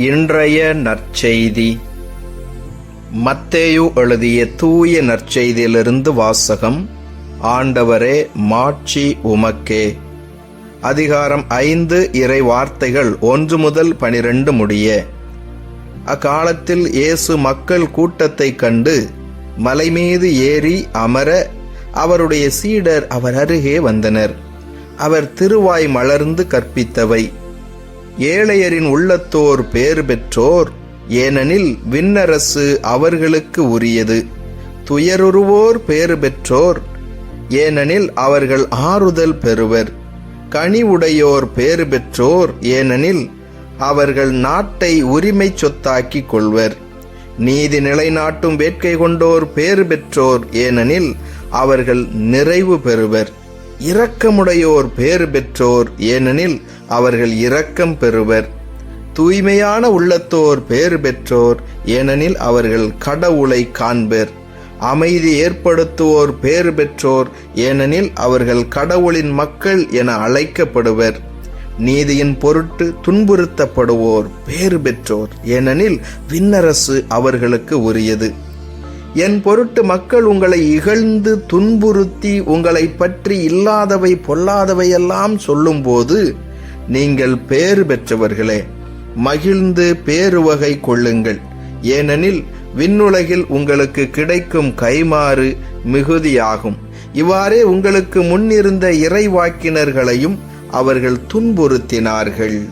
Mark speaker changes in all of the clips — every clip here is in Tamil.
Speaker 1: இன்றைய நற்செய்தி. மத்தேயு எழுதிய தூய நற்செய்தியிலிருந்து வாசகம் ஆண்டவரே மாட்சி உமக்கே. அதிகாரம் ஐந்து இறை வார்த்தைகள் ஒன்று முதல் பனிரெண்டு முடிய. அக்காலத்தில் இயேசு மக்கள் கூட்டத்தைக் கண்டு மலைமீது ஏறி அமர அவருடைய சீடர் அவர் அருகே வந்தனர். அவர் திருவாய் மலர்ந்து கற்பித்தவை. ஏழையரின் உள்ளத்தோர் பேறு பெற்றோர் ஏனெனில் விண்ணரசு அவர்களுக்கு உரியது. துயருருவோர் பேறு பெற்றோர் ஏனெனில் அவர்கள் ஆறுதல் பெறுவர். கனிவுடையோர் பேறு பெற்றோர் ஏனெனில் அவர்கள் நாட்டை உரிமை சொத்தாக்கிக் கொள்வர். நீதி நிலைநாட்டும் வேட்கை கொண்டோர் பேறு பெற்றோர் ஏனெனில் அவர்கள் நிறைவு பெறுவர். இரக்கமுடையோர் பேறு பெற்றோர் ஏனெனில் அவர்கள் இரக்கம் பெறுவர். தூய்மையான உள்ளத்தோர் பேறு பெற்றோர் ஏனெனில் அவர்கள் கடவுளை காண்பர். அமைதி ஏற்படுத்துவோர் பேறு பெற்றோர் ஏனெனில் அவர்கள் கடவுளின் மக்கள் என அழைக்கப்படுவர். நீதியின் பொருட்டு துன்புறுத்தப்படுவோர் பேறு பெற்றோர் ஏனெனில் விண்ணரசு அவர்களுக்கு உரியது. என் பொருட்டு மக்கள் உங்களை இகழ்ந்து துன்புறுத்தி உங்களை பற்றி இல்லாதவை பொல்லாதவையெல்லாம் சொல்லும்போது நீங்கள் பேறு பெற்றவர்களே மகிழ்ந்து பேருவகை கொள்ளுங்கள். ஏனெனில் விண்ணுலகில் உங்களுக்கு கிடைக்கும் கைமாறு மிகுதியாகும். இவ்வாறே உங்களுக்கு முன்னிருந்த இறைவாக்கினர்களையும் அவர்கள் துன்புறுத்தினார்கள்.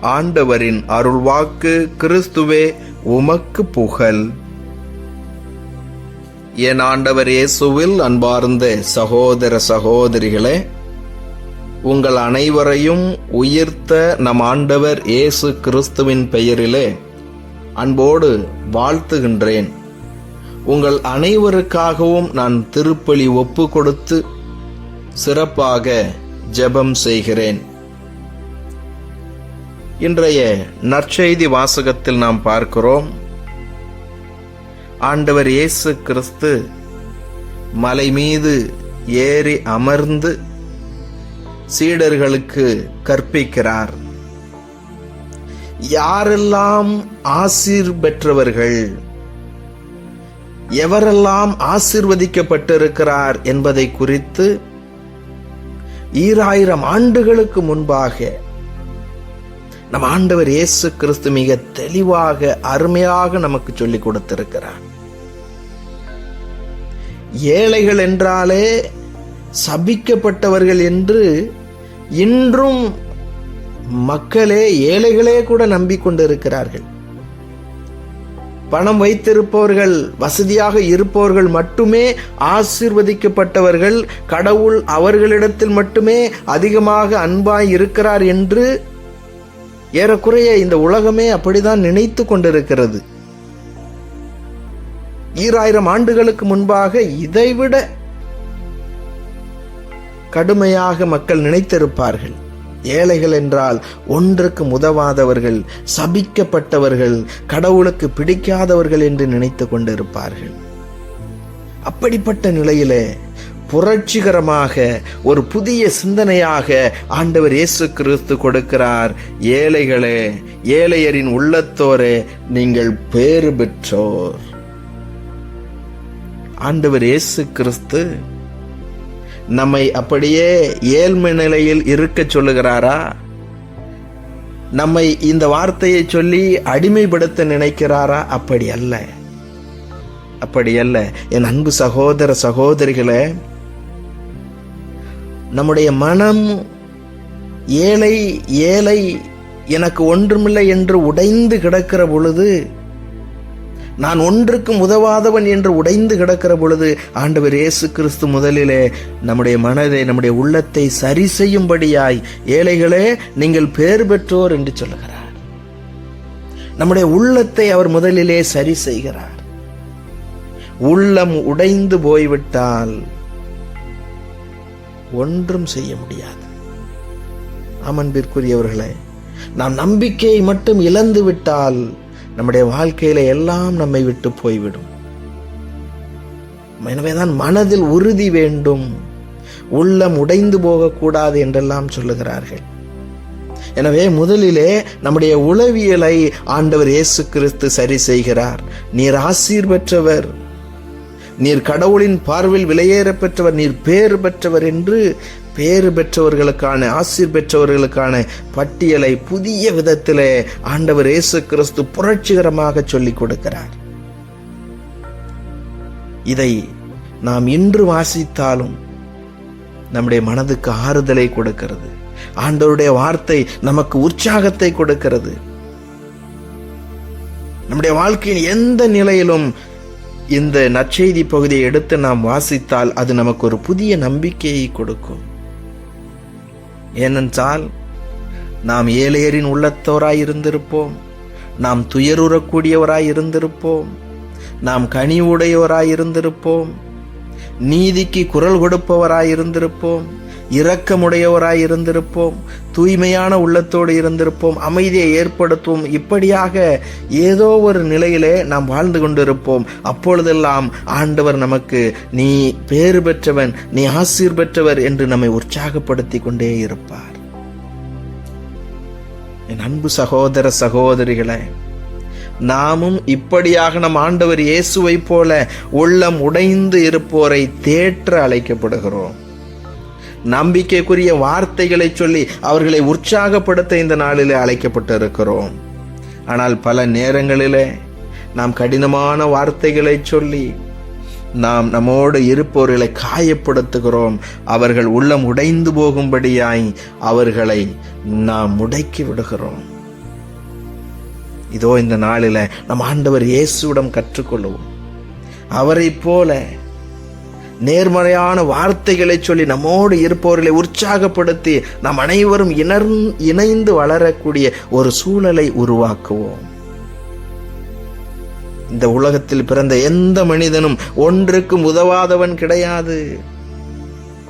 Speaker 1: ஆண்டவரின் அருள்வாக்கு கிறிஸ்துவே உமக்கு புகழ். என் ஆண்டவர் இயேசுவில் அன்பார்ந்த சகோதர சகோதரிகளே உங்கள் அனைவரையும் உயிர்த்த நம் ஆண்டவர் இயேசு கிறிஸ்துவின் பெயரிலே அன்போடு வாழ்த்துகின்றேன். உங்கள் அனைவருக்காகவும் நான் திருப்பலி ஒப்பு கொடுத்து சிறப்பாக ஜெபம் செய்கிறேன். இன்றைய நற்செய்தி வாசகத்தில் நாம் பார்க்கிறோம். ஆண்டவர் இயேசு கிறிஸ்து மலை மீது ஏறி அமர்ந்து சீடர்களுக்கு கற்பிக்கிறார். யாரெல்லாம் ஆசீர் பெற்றவர்கள் எவரெல்லாம் ஆசிர்வதிக்கப்பட்டிருக்கிறார் என்பதை குறித்து ஈராயிரம் ஆண்டுகளுக்கு முன்பாக நம் ஆண்டவர் இயேசு கிறிஸ்து மிக தெளிவாக அருமையாக நமக்கு சொல்லிக் கொடுத்திருக்கிறார். ஏழைகள் என்றாலே சபிக்கப்பட்டவர்கள் என்று இன்றும் மக்களே ஏழைகளே கூட நம்பிக்கொண்டிருக்கிறார்கள். பணம் வைத்திருப்பவர்கள் வசதியாக இருப்பவர்கள் மட்டுமே ஆசிர்வதிக்கப்பட்டவர்கள் கடவுள் அவர்களிடத்தில் மட்டுமே அதிகமாக அன்பாய் இருக்கிறார் என்று ஏறக்குறைய இந்த உலகமே அப்படிதான் நினைத்து கொண்டிருக்கிறது. ஈராயிரம் ஆண்டுகளுக்கு முன்பாக இதைவிட கடுமையாக மக்கள் நினைத்திருப்பார்கள். ஏழைகள் என்றால் ஒன்றுக்கு உதவாதவர்கள் சபிக்கப்பட்டவர்கள் கடவுளுக்கு பிடிக்காதவர்கள் என்று நினைத்து கொண்டிருப்பார்கள். அப்படிப்பட்ட நிலையிலே புரட்சிகரமாக ஒரு புதிய சிந்தனையாக ஆண்டவர் இயேசு கிறிஸ்து கொடுக்கிறார். ஏழைகளே ஏழையரின் உள்ளத்தோரே நீங்கள் பேறு பெற்றோர். ஆண்டவர் இயேசு கிறிஸ்து நம்மை அப்படியே ஏழ்மை நிலையில் இருக்க சொல்லுகிறாரா? நம்மை இந்த வார்த்தையை சொல்லி அடிமைப்படுத்த நினைக்கிறாரா? அப்படி அல்ல. அப்படி அல்ல. என் அன்பு சகோதர சகோதரிகளே நம்முடைய மனம் ஏழை ஏழை எனக்கு ஒன்றுமில்லை என்று உடைந்து கிடக்கிற பொழுது நான் ஒன்றுக்கும் உதவாதவன் என்று உடைந்து கிடக்கிற பொழுது ஆண்டவர் இயேசு கிறிஸ்து முதலிலே நம்முடைய மனதை நம்முடைய உள்ளத்தை சரி செய்யும்படியாய் ஏழைகளே நீங்கள் பேர் பெற்றோர் என்று சொல்லுகிறார். நம்முடைய உள்ளத்தை அவர் முதலிலே சரி செய்கிறார். உள்ளம் உடைந்து போய்விட்டால் ஒன்றும் செய்ய முடியாது. அமன்பிற்குரியவர்களே நாம் நம்பிக்கையை மட்டும் இழந்து விட்டால் நம்முடைய வாழ்க்கையில எல்லாம் நம்மை விட்டு போய்விடும். எனவேதான் மனதில் உறுதி வேண்டும். உள்ளம் உடைந்து போகக்கூடாது என்றெல்லாம் சொல்லுகிறார்கள். எனவே முதலிலே நம்முடைய உளவியலை ஆண்டவர் இயேசு கிறிஸ்து சரி செய்கிறார். நீர் ஆசீர் பெற்றவர். நீர் கடவுளின் பார்வையில் விலையேற பெற்றவர். நீர் பேறு பெற்றவர் என்று பேறு பெற்றவர்களுக்கான ஆசிர் பெற்றவர்களுக்கான பட்டியலை புதிய விதத்திலே ஆண்டவர் இயேசு கிறிஸ்து புரட்சிகரமாக சொல்லிக் கொடுக்கிறார். இதை நாம் இன்று வாசித்தாலும் நம்முடைய மனதுக்கு ஆறுதலை கொடுக்கிறது. ஆண்டவருடைய வார்த்தை நமக்கு உற்சாகத்தை கொடுக்கிறது. நம்முடைய வாழ்க்கையின் எந்த நிலையிலும் இந்த நற்செய்தி பகுதியை எடுத்து நாம் வாசித்தால் அது நமக்கு ஒரு புதிய நம்பிக்கையை கொடுக்கும். ஏனென்றால் நாம் ஏழையரின் உள்ளத்தோராய் இருந்திருப்போம். நாம் துயருறக்கூடியவராய் இருந்திருப்போம். நாம் கனிவுடையவராய் இருந்திருப்போம். நீதிக்கு குரல் கொடுப்பவராய் இருந்திருப்போம். இரக்கமுடையவராய் இருந்திருப்போம் தூய்மையான உள்ளத்தோடு இருந்திருப்போம். அமைதியை ஏற்படுத்துவோம். இப்படியாக ஏதோ ஒரு நிலையிலே நாம் வாழ்ந்து கொண்டிருப்போம். அப்பொழுதெல்லாம் ஆண்டவர் நமக்கு நீ பேறு பெற்றவன் நீ ஆசீர் பெற்றவர் என்று நம்மை உற்சாகப்படுத்தி கொண்டே இருப்பார். என் அன்பு சகோதர சகோதரிகளே நாமும் இப்படியாக நம் ஆண்டவர் இயேசுவை போல உள்ளம் உடைந்து இருப்போரை தேற்ற அழைக்கப்படுகிறோம். நம்பிக்கைக்குரிய வார்த்தைகளை சொல்லி அவர்களை உற்சாகப்படுத்த இந்த நாளிலே அழைக்கப்பட்டிருக்கிறோம். ஆனால் பல நேரங்களிலே நாம் கடினமான வார்த்தைகளை சொல்லி நாம் நம்மோடு இருப்பவர்களை காயப்படுத்துகிறோம். அவர்கள் உள்ளம் உடைந்து போகும்படியாய் அவர்களை நாம் முடக்கி விடுகிறோம். இதோ இந்த நாளில நம் ஆண்டவர் இயேசுவிடம் கற்றுக்கொள்வோம். அவரைப் போல நேர்மறையான வார்த்தைகளை சொல்லி நம்மோடு இருப்பவர்களை உற்சாகப்படுத்தி நாம் அனைவரும் இணர் இணைந்து வளரக்கூடிய ஒரு சூழலை உருவாக்குவோம். இந்த உலகத்தில் பிறந்த எந்த மனிதனும் ஒன்றுக்கும் உதவாதவன் கிடையாது.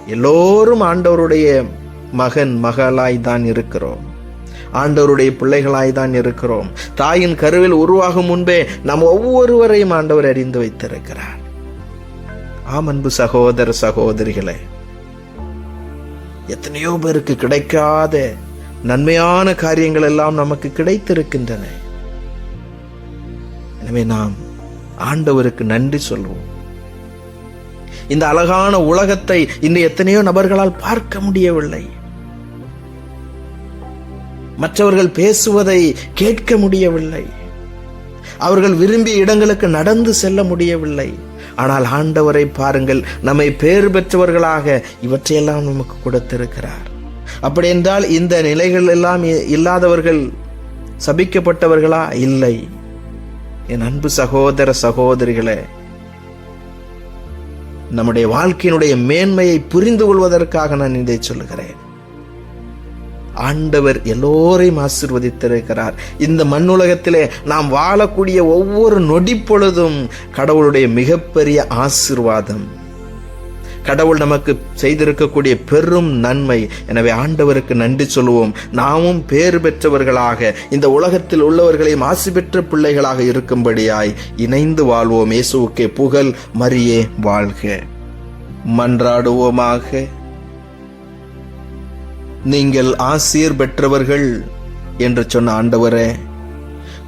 Speaker 1: எல்லோரும் ஆண்டவருடைய மகன் மகளாய் தான் இருக்கிறோம். ஆண்டவருடைய பிள்ளைகளாய் தான் இருக்கிறோம். தாயின் கருவில் உருவாகும் முன்பே நாம் ஒவ்வொருவரையும் ஆண்டவர் அறிந்து வைத்திருக்கிறார். ஆம் அன்பு சகோதர சகோதரிகளே எத்தனையோ பேருக்கு கிடைக்காத நன்மையான காரியங்கள் எல்லாம் நமக்கு கிடைத்திருக்கின்றன. எனவே நாம் ஆண்டவருக்கு நன்றி சொல்வோம். இந்த அழகான உலகத்தை இன்று எத்தனையோ நபர்களால் பார்க்க முடியவில்லை. மற்றவர்கள் பேசுவதை கேட்க முடியவில்லை. அவர்கள் விரும்பிய இடங்களுக்கு நடந்து செல்ல முடியவில்லை. ஆனால் ஆண்டவரை பாருங்கள் நம்மை பேர் பெற்றவர்களாக இவற்றையெல்லாம் நமக்கு கொடுத்திருக்கிறார். அப்படி என்றால் இந்த நிலைகள் எல்லாம் இல்லாதவர்கள் சபிக்கப்பட்டவர்களா? இல்லை. என் அன்பு சகோதர சகோதரிகளே நம்முடைய வாழ்க்கையினுடைய மேன்மையை புரிந்து கொள்வதற்காக நான் இதை சொல்லுகிறேன். ஆண்டவர் எல்லோரையும் ஆசிர்வதித்திருக்கிறார். இந்த மண்ணுலகத்திலே நாம் வாழக்கூடிய ஒவ்வொரு நொடி பொழுதும் கடவுளுடைய மிகப்பெரிய ஆசிர்வாதம். கடவுள் நமக்கு செய்திருக்கக்கூடிய பெரும் நன்மை. எனவே ஆண்டவருக்கு நன்றி சொல்லுவோம். நாமும் பேர் பெற்றவர்களாக இந்த உலகத்தில் உள்ளவர்களையும் ஆசி பெற்ற பிள்ளைகளாக இருக்கும்படியாய் இணைந்து வாழ்வோம். இயேசுவுக்கே புகழ் மரியே வாழ்க. மன்றாடுவோமாக. நீங்கள் ஆசீர் பெற்றவர்கள் என்று சொன்ன ஆண்டவரே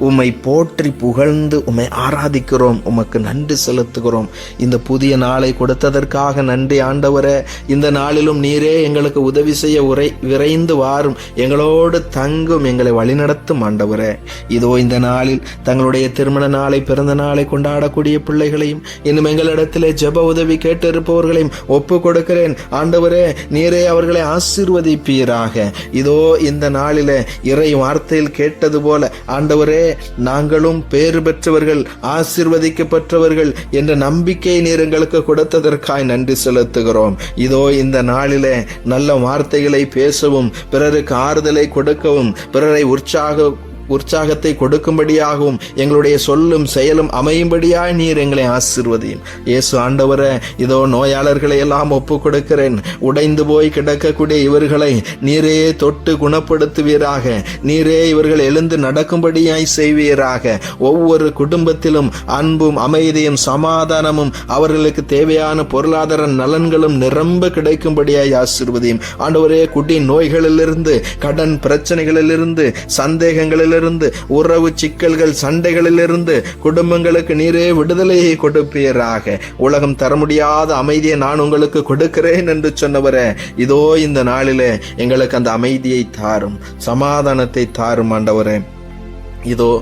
Speaker 1: உம்மை போற்றி புகழ்ந்து உம்மை ஆராதிக்கிறோம் உமக்கு நன்றி செலுத்துகிறோம். இந்த புதிய நாளை கொடுத்ததற்காக நன்றி ஆண்டவரே. இந்த நாளிலும் நீரே எங்களுக்கு உதவி செய்ய உரை விரைந்து வாரும். எங்களோடு தங்கும் எங்களை வழிநடத்தும் ஆண்டவரே. இதோ இந்த நாளில் தங்களுடைய திருமண நாளை பிறந்த நாளை கொண்டாடக்கூடிய பிள்ளைகளையும் இன்னும் எங்களிடத்திலே ஜெப உதவி கேட்டிருப்பவர்களையும் ஒப்பு கொடுக்கிறேன். ஆண்டவரே நீரே அவர்களை ஆசீர்வதிப்பீராக. இதோ இந்த நாளில இறை வார்த்தையில் கேட்டது போல ஆண்டவரே நாங்களும் பேறு பெற்றவர்கள் ஆசிர்வதிக்கப்பட்டவர்கள் என்ற நம்பிக்கை நீர் எங்களுக்கு கொடுத்ததற்காய் நன்றி செலுத்துகிறோம். இதோ இந்த நாளிலே நல்ல வார்த்தைகளை பேசவும் பிறருக்கு ஆறுதலை கொடுக்கவும் பிறரை உற்சாக உற்சாகத்தை கொடுக்கும்படியாகவும் எங்களுடைய சொல்லும் செயலும் அமையும்படியாய் நீர் எங்களை ஆசிர்வதியும் இயேசு ஆண்டவர இதோ நோயாளர்களை எல்லாம் ஒப்பு கொடுக்கிறேன் உடைந்து போய் கிடக்கக்கூடிய இவர்களை நீரே தொட்டு குணப்படுத்துவீராக. நீரே இவர்கள் எழுந்து நடக்கும்படியாய் செய்வீராக. ஒவ்வொரு குடும்பத்திலும் அன்பும் அமைதியும் சமாதானமும் அவர்களுக்கு தேவையான பொருளாதார நலன்களும் நிரம்ப கிடைக்கும்படியாய் ஆசிர்வதியும் ஆண்டவரே குடி நோய்களிலிருந்து கடன் பிரச்சனைகளிலிருந்து சந்தேகங்களிலிருந்து உறவு சிக்கல்கள் சண்டைகளிலிருந்து குடும்பங்களுக்கு நீரே விடுதலையை கொடுப்பீராக. உலகம் தர முடியாத அமைதியை நான் உங்களுக்கு கொடுக்கிறேன் என்று சொன்னவரே இதோ இந்த நாளிலே எங்களுக்கு அந்த அமைதியை தாரும் சமாதானத்தை தாரும் ஆண்டவரே. இதோ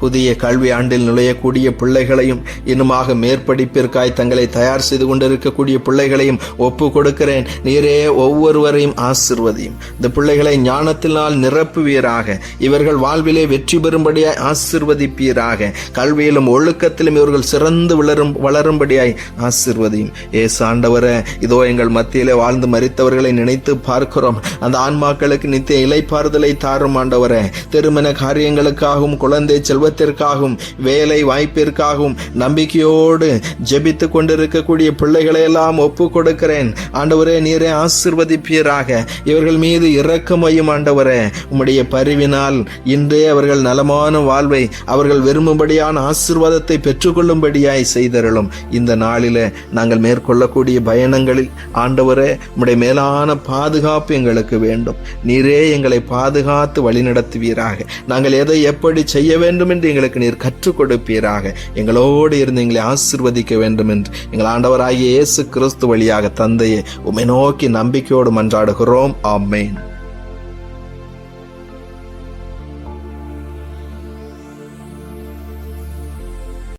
Speaker 1: புதிய கல்வி ஆண்டில் நுழையக்கூடிய பிள்ளைகளையும் இன்னுமாக மேற்படிப்பிற்காய் தங்களை தயார் செய்து கொண்டிருக்கக்கூடிய பிள்ளைகளையும் ஒப்பு கொடுக்கிறேன். நீரே ஒவ்வொருவரையும் ஆசிர்வதியும். இந்த பிள்ளைகளை ஞானத்தினால் நிரப்புவீராக. இவர்கள் வாழ்விலே வெற்றி பெறும்படியாய் ஆசிர்வதிப்பீராக. கல்வியிலும் ஒழுக்கத்திலும் இவர்கள் சிறந்து வளரும் வளரும்படியாய் ஆசிர்வதியும். ஏசு ஆண்டவரே இதோ எங்கள் மத்தியிலே வாழ்ந்து மறித்தவர்களை நினைத்து பார்க்கிறோம். அந்த ஆன்மாக்களுக்கு நித்திய இலைப்பாறுதலை தாரும் ஆண்டவரே. திருமண காரியங்களுக்காகவும் குழந்தை செல்வத்திற்காகவும் வேலை வாய்ப்பிற்காகவும் நம்பிக்கையோடு ஜெபித்து கொண்டிருக்கக்கூடிய பிள்ளைகளை எல்லாம் ஒப்பு கொடுக்கிறேன் ஆண்டவரே நீரே ஆசிர்வதிப்பீராக. இவர்கள் மீது இறக்கமையும் ஆண்டவரே. உம்முடைய பரிவினால் இன்றே அவர்கள் நலமான வாழ்வை அவர்கள் விரும்பும்படியான ஆசிர்வாதத்தை பெற்றுக்கொள்ளும்படியாய் செய்தருளும். இந்த நாளில நாங்கள் மேற்கொள்ளக்கூடிய பயணங்களில் ஆண்டவரே உம்முடைய மேலான பாதுகாப்பு எங்களுக்கு வேண்டும். நீரே எங்களை பாதுகாத்து வழிநடத்துவீராக. நாங்கள் எதை எப்படி செய்ய வேண்டும் என்று எங்களுக்கு நீர் கற்றுக் கொடுப்பீராக எங்களோடு இருந்து எங்களை ஆசிர்வதிக்க வேண்டும் என்று எங்கள் ஆண்டவராகிய இயேசு கிறிஸ்து வழியாக தந்தையை உம்மை நோக்கி நம்பிக்கையோடு மன்றாடுகிறோம் ஆமேன்.